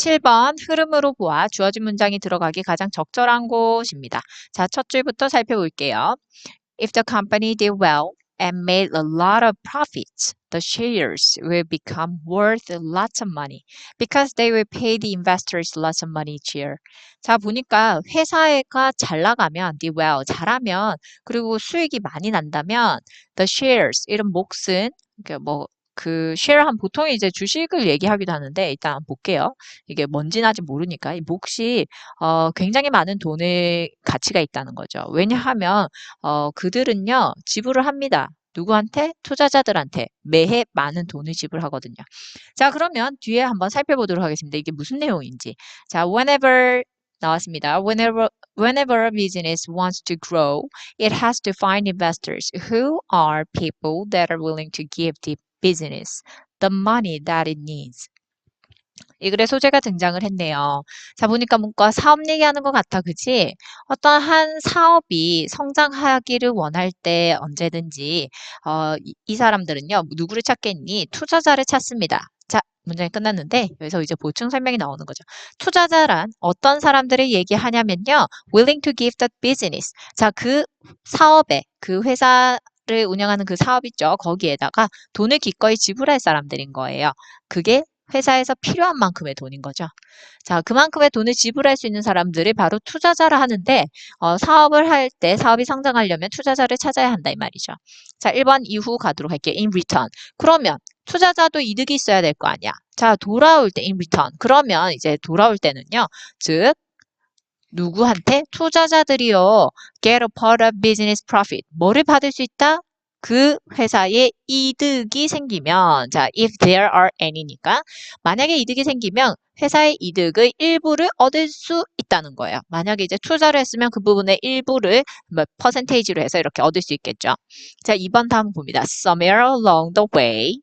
7번 흐름으로 보아 주어진 문장이 들어가기 가장 적절한 곳입니다. 자, 첫 줄부터 살펴볼게요. If the company did well and made a lot of profits, the shares will become worth lots of money because they will pay the investors lots of money each year. 자, 보니까 회사가 잘 나가면, did well, 잘하면, 그리고 수익이 많이 난다면, the shares, 이런 몫은, 그뭐 그 쉐어한 보통 이제 주식을 얘기하기도 하는데 일단 볼게요. 이게 뭔지는 아직 모르니까 이 몫이 어, 굉장히 많은 돈의 가치가 있다는 거죠. 왜냐하면 어, 그들은요 지불을 합니다. 누구한테? 투자자들한테 매해 많은 돈을 지불하거든요. 자 그러면 뒤에 한번 살펴보도록 하겠습니다. 이게 무슨 내용인지. 자 whenever 나왔습니다. Whenever whenever a business wants to grow, it has to find investors who are people that are willing to give the business the money that it needs. 이 글의 소재가 등장을 했네요. 자, 보니까 뭔가 사업 얘기하는 것 같아, 그치? 어떤 한 사업이 성장하기를 원할 때 언제든지, 어, 이, 이 사람들은요, 누구를 찾겠니? 투자자를 찾습니다. 자, 문장이 끝났는데, 여기서 이제 보충 설명이 나오는 거죠. 투자자란 어떤 사람들을 얘기하냐면요, willing to give the business. 자, 그 사업에, 그 회사, 를 운영하는 그 사업 있죠. 거기에다가 돈을 기꺼이 지불할 사람들인 거예요. 그게 회사에서 필요한 만큼의 돈인 거죠. 자, 그만큼의 돈을 지불할 수 있는 사람들이 바로 투자자라 하는데 어, 사업을 할 때 사업이 성장하려면 투자자를 찾아야 한다 이 말이죠. 자, 1번 이후 가도록 할게요. in return. 그러면 투자자도 이득이 있어야 될 거 아니야. 자, 돌아올 때 in return. 그러면 이제 돌아올 때는요. 즉 누구한테? 투자자들이요. get a part of business profit. 뭐를 받을 수 있다? 그 회사에 이득이 생기면, 자, if there are any니까, 만약에 이득이 생기면 회사의 이득의 일부를 얻을 수 있다는 거예요. 만약에 이제 투자를 했으면 그 부분의 일부를 몇 퍼센테이지로 해서 이렇게 얻을 수 있겠죠. 자, 2번 다음 봅니다. Somewhere along the way,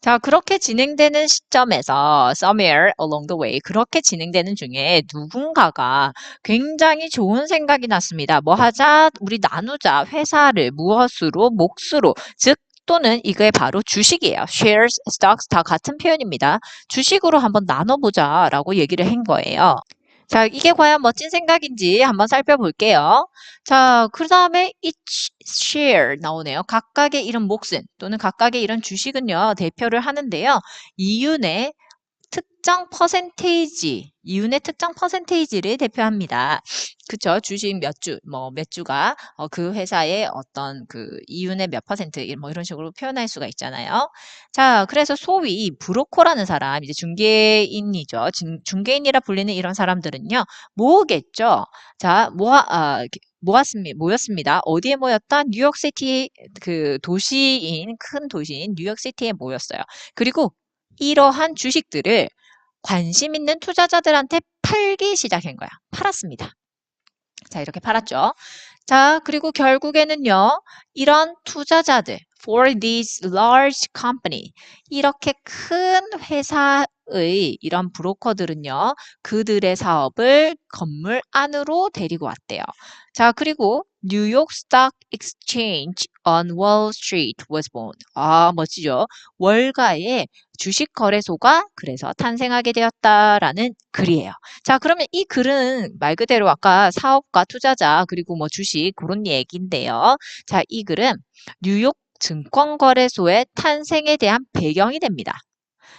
자, 그렇게 진행되는 시점에서 somewhere along the way 그렇게 진행되는 중에 누군가가 굉장히 좋은 생각이 났습니다. 뭐 하자? 우리 나누자. 회사를 무엇으로? 몫으로. 즉 또는 이게 바로 주식이에요. shares, stocks 다 같은 표현입니다. 주식으로 한번 나눠보자 라고 얘기를 한 거예요. 자, 이게 과연 멋진 생각인지 한번 살펴볼게요. 자, 그 다음에 each share 나오네요. 각각의 이런 몫은 또는 각각의 이런 주식은요, 대표를 하는데요. 이윤의 특정 퍼센테이지, 이윤의 특정 퍼센테이지를 대표합니다. 그쵸? 주식 몇 주, 뭐 몇 주가 어, 그 회사의 어떤 그 이윤의 몇 퍼센트, 뭐 이런 식으로 표현할 수가 있잖아요. 자, 그래서 소위 브로커라는 사람, 이제 중개인이죠. 중, 중개인이라 불리는 이런 사람들은요, 뭐겠죠? 자, 모아, 아, 모았습니다. 모였습니다. 어디에 모였다? 뉴욕시티 그 도시인 큰 도시인 뉴욕시티에 모였어요. 그리고 이러한 주식들을 관심 있는 투자자들한테 팔기 시작한 거야. 팔았습니다. 자, 이렇게 팔았죠. 자, 그리고 결국에는요, 이런 투자자들, for these large company, 이렇게 큰 회사 의 이런 브로커들은요, 그들의 사업을 건물 안으로 데리고 왔대요. 자, 그리고 뉴욕 스톡 익스체인지 on Wall Street was born. 아, 멋지죠? 월가의 주식 거래소가 그래서 탄생하게 되었다라는 글이에요. 자, 그러면 이 글은 말 그대로 아까 사업가 투자자 그리고 뭐 주식 그런 얘기인데요. 자, 이 글은 뉴욕 증권거래소의 탄생에 대한 배경이 됩니다.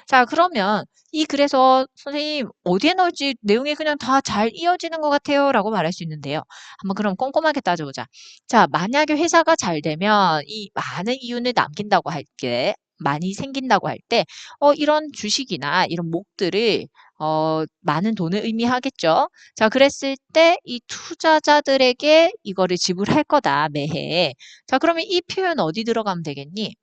자, 그러면 이 글에서 선생님 어디에 넣을지 내용이 그냥 다 잘 이어지는 것 같아요. 라고 말할 수 있는데요. 한번 그럼 꼼꼼하게 따져보자. 자, 만약에 회사가 잘 되면 이 많은 이윤을 남긴다고 할 때, 많이 생긴다고 할 때, 어, 이런 주식이나 이런 목들을 어, 많은 돈을 의미하겠죠. 자, 그랬을 때 이 투자자들에게 이거를 지불할 거다, 매해. 자, 그러면 이 표현 어디 들어가면 되겠니?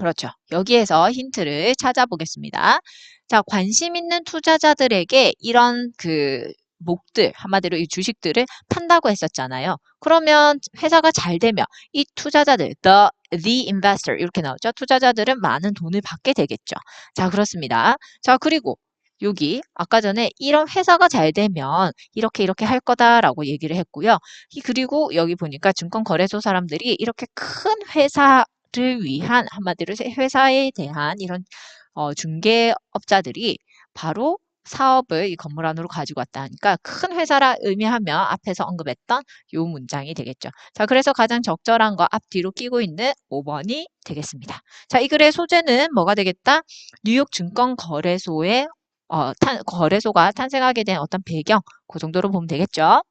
그렇죠. 여기에서 힌트를 찾아보겠습니다. 자, 관심 있는 투자자들에게 이런 그 목들, 한마디로 이 주식들을 판다고 했었잖아요. 그러면 회사가 잘 되면 이 투자자들, the, the investor 이렇게 나오죠. 투자자들은 많은 돈을 받게 되겠죠. 자, 그렇습니다. 자, 그리고 여기 아까 전에 이런 회사가 잘 되면 이렇게 이렇게 할 거다라고 얘기를 했고요. 그리고 여기 보니까 증권거래소 사람들이 이렇게 큰 회사 를 위한 한마디로 회사에 대한 이런 어, 중개업자들이 바로 사업을 이 건물 안으로 가지고 왔다 하니까 큰 회사라 의미하며 앞에서 언급했던 요 문장이 되겠죠. 자, 그래서 가장 적절한 거 앞뒤로 끼고 있는 5번이 되겠습니다. 자, 이 글의 소재는 뭐가 되겠다? 뉴욕 증권 거래소의 어, 탄, 거래소가 탄생하게 된 어떤 배경, 그 정도로 보면 되겠죠.